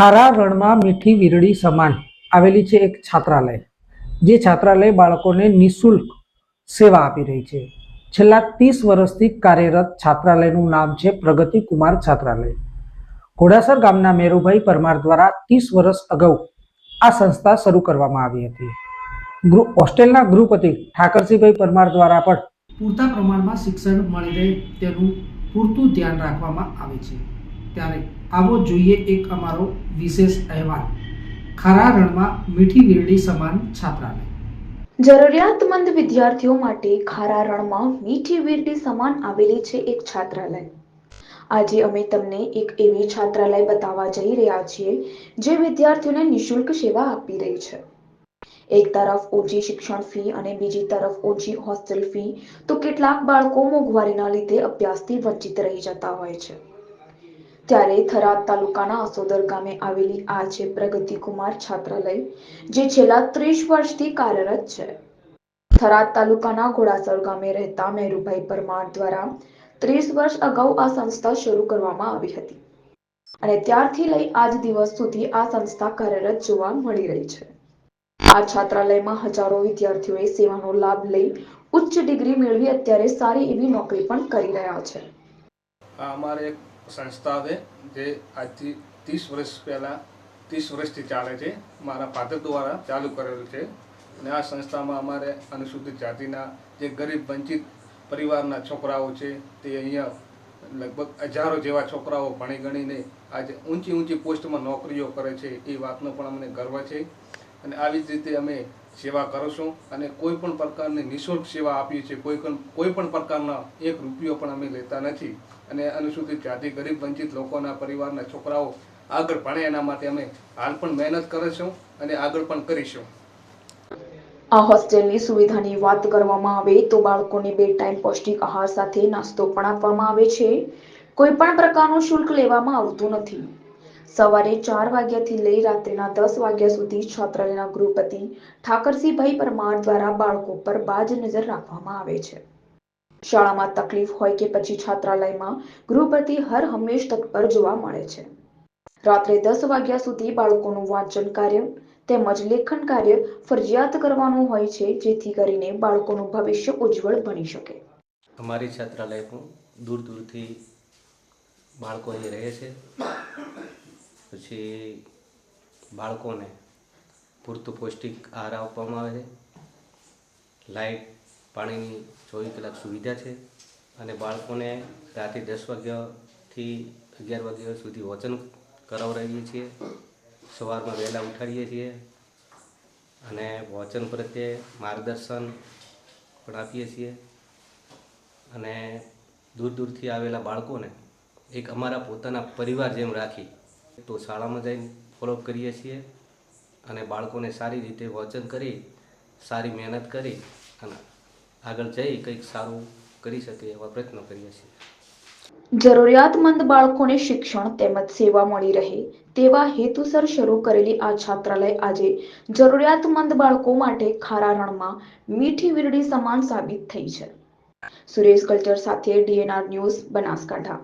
ખારા રણમાં મીઠી વીરડી સમાન આવેલી છે એક છાત્રાલય, જે છાત્રાલય બાળકોને નિઃશુલ્ક સેવા આપી રહી છે. છેલ્લા ત્રીસ વર્ષથી કાર્યરત છાત્રાલયનું નામ છે પ્રગતિ કુમાર છાત્રાલય. ઘોડાસર ગામના મેરુભાઈ પરમાર દ્વારા ત્રીસ વર્ષ અગાઉ આ સંસ્થા શરૂ કરવામાં આવી હતી. ગૃહ હોસ્ટેલના ગૃહપતિ ઠાકરસિંહભાઈ પરમાર દ્વારા પણ પૂરતા પ્રમાણમાં શિક્ષણ મળી રહે તેનું પૂરતું ધ્યાન રાખવામાં આવે છે. ત્યારે આવો જોઈએ એક અમારો વિશેષ અહેવાલ. ખારા રણમાં મીઠી વીરડી સમાન છાત્રાલય. જરૂરિયાતમંદ વિદ્યાર્થીઓ માટે ખારા રણમાં મીઠી વીરડી સમાન આવેલી છે એક છાત્રાલય. આજે અમે તમને એક એવી છાત્રાલય બતાવવા જઈ રહ્યા છીએ, જે વિદ્યાર્થીઓને નિઃશુલ્ક સેવા આપી રહી છે. એક તરફ ઓછી શિક્ષણ ફી અને બીજી તરફ ઓછી હોસ્ટેલ ફી, તો કેટલાક બાળકો મોંઘવારીના લીધે અભ્યાસથી વંચિત રહી જતા હોય છે. ત્યારે થરાદ તાલુકાના અસોદર ગામે આવેલી આ છે પ્રગતિ કુમાર છાત્રાલય, જે છેલ્લા ત્રીસ વર્ષથી કાર્યરત છે. થરાદ તાલુકાના ઘોડાસર ગામે રહેતા મેરુભાઈ પરમાર દ્વારા ત્રીસ વર્ષ અગાઉ આ સંસ્થા શરૂ કરવામાં આવી હતી અને ત્યારથી લઈ આજ દિવસ સુધી આ સંસ્થા કાર્યરત જોવા મળી રહી છે. આ છાત્રાલયમાં હજારો વિદ્યાર્થીઓએ સેવાનો લાભ લઈ ઉચ્ચ ડિગ્રી મેળવી અત્યારે સારી એવી નોકરી પણ કરી રહ્યા છે. અમારે એક સંસ્થા છે જે આજથી ત્રીસ વર્ષ પહેલાં, ત્રીસ વર્ષથી ચાલે છે, મારા ફાધર દ્વારા ચાલુ કરેલું છે. અને આ સંસ્થામાં અમારે અનુસૂચિત જાતિના જે ગરીબ વંચિત પરિવારના છોકરાઓ છે, તે અહીંયા લગભગ હજારો જેવા છોકરાઓ ભણી ગણીને આજે ઊંચી ઊંચી પોસ્ટમાં નોકરીઓ કરે છે, એ વાતનો પણ અમને ગર્વ છે. અને આવી જ રીતે અમે સેવા કરશું અને કોઈ પણ પ્રકારની નિઃશુલ્ક સેવા આપીએ છીએ, કોઈ પણ કોઈ પણ પ્રકારના એક રૂપિયો પણ અમે લેતા નથી. અને અનુસૂચિત જાતિ, ગરીબ, વંચિત લોકોના પરિવારના છોકરાઓ આગળ ભણે એના માટે અમે હાલ પણ મહેનત કરીશું અને આગળ પણ કરીશું. આ હોસ્ટેલની સુવિધાની વાત કરવામાં આવે તો બાળકોને બે ટાઈમ પૌષ્ટિક આહાર સાથે નાસ્તો પણ આપવામાં આવે છે. કોઈ પણ પ્રકારનું શુલ્ક લેવામાં આવતું નથી. સવારે ચાર વાગ્યાથી લઈ રાત્રિના દસ વાગ્યા સુધી છાત્રાલયના ગૃહપતિ ઠાકરસિંહભાઈ પરમાર દ્વારા બાળકો પર બાજ નજર રાખવામાં આવે છે. શાળામાં તકલીફ હોય કે પછી છાત્રાલયમાં ગૃહપતિ હર હંમેશ તત્પર જોવા મળે છે. રાત્રે દસ વાગ્યા સુધી બાળકોનું વાંચન કાર્ય તેમજ લેખન કાર્ય ફરજિયાત કરવાનું હોય છે, જેથી કરીને બાળકોનું ભવિષ્ય ઉજ્જવળ બની શકે. અમારી છાત્રાલયમાં દૂર દૂરથી બાળકો અહીં રહે છે. પછી બાળકોને પૂરતું પૌષ્ટિક આહાર આપવામાં આવે છે. લાઇટ પાણીની ચોવીસ કલાક સુવિધા છે અને બાળકોને રાતે દસ વાગ્યાથી અગિયાર વાગ્યા સુધી વચન કરાવડાવીએ છીએ. સવારમાં વહેલા ઉઠાડીએ છીએ અને વચન પ્રત્યે માર્ગદર્શન પણ આપીએ છીએ. અને દૂર દૂરથી આવેલા બાળકોને એક અમારા પોતાના પરિવાર જેમ રાખી તો શાળામાં જઈને ફોલોઅપ કરીએ છીએ અને બાળકોને સારી રીતે વચન કરી, સારી મહેનત કરી અને આગળ જઈ કંઈક સારું કરી શકે એવા પ્રયત્નો કરીએ છીએ. જરૂરિયાતમંદ બાળકોને શિક્ષણ તેમજ સેવા મળી રહે તેવા હેતુસર શરૂ કરેલી આ છાત્રાલય આજે જરૂરિયાતમંદ બાળકો માટે ખારા રણમાં મીઠી વીરડી સમાન સાબિત થઈ છે. સુરેશ કલ્ચર સાથે ડીએનઆર ન્યૂઝ બનાસકાંઠા.